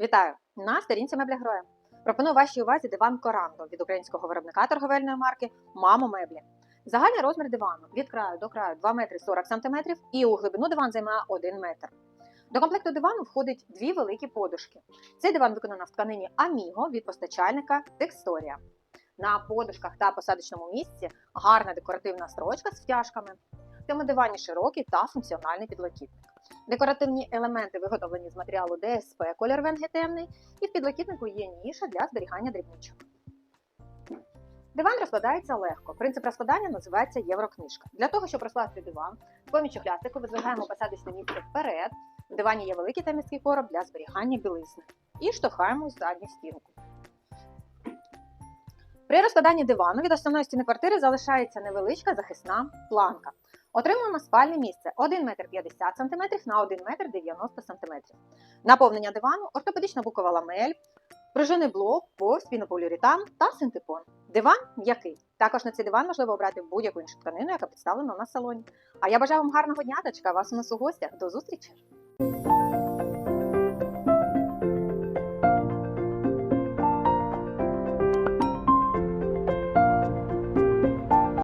Вітаю! На сторінці мебля гроя. Пропоную вашій увазі диван Корандо від українського виробника торговельної марки Мамо Меблі. Загальний розмір дивану від краю до краю 2 метри 40 см і у глибину диван займає 1 метр. До комплекту дивану входить дві великі подушки. Цей диван виконано в тканині Аміго від постачальника Тексторія. На подушках та посадочному місці гарна декоративна строчка з втяжками. В цьому дивані широкий та функціональний підлокітник. Декоративні елементи виготовлені з матеріалу ДСП, колір венги темний, і в підлокітнику є ніша для зберігання дрібничок. Диван розкладається легко. Принцип розкладання називається єврокнижка. Для того, щоб розкласти диван, з помічю хлястику видвигаємо посадочне місце вперед. В дивані є великий та короб для зберігання білизни. І штовхаємо задню стінку. При розкладанні дивану від основної стіни квартири залишається невеличка захисна планка. Отримуємо спальне місце 1 метр 50 см на 1 метр 90 см. Наповнення дивану, ортопедична букова ламель, пружинний блок, повз, пінополіуретан та синтепон. Диван м'який. Також на цей диван можливо обрати будь-яку іншу тканину, яка представлена на салоні. А я бажаю вам гарного дня та чекаю вас у нас у гостях. До зустрічі!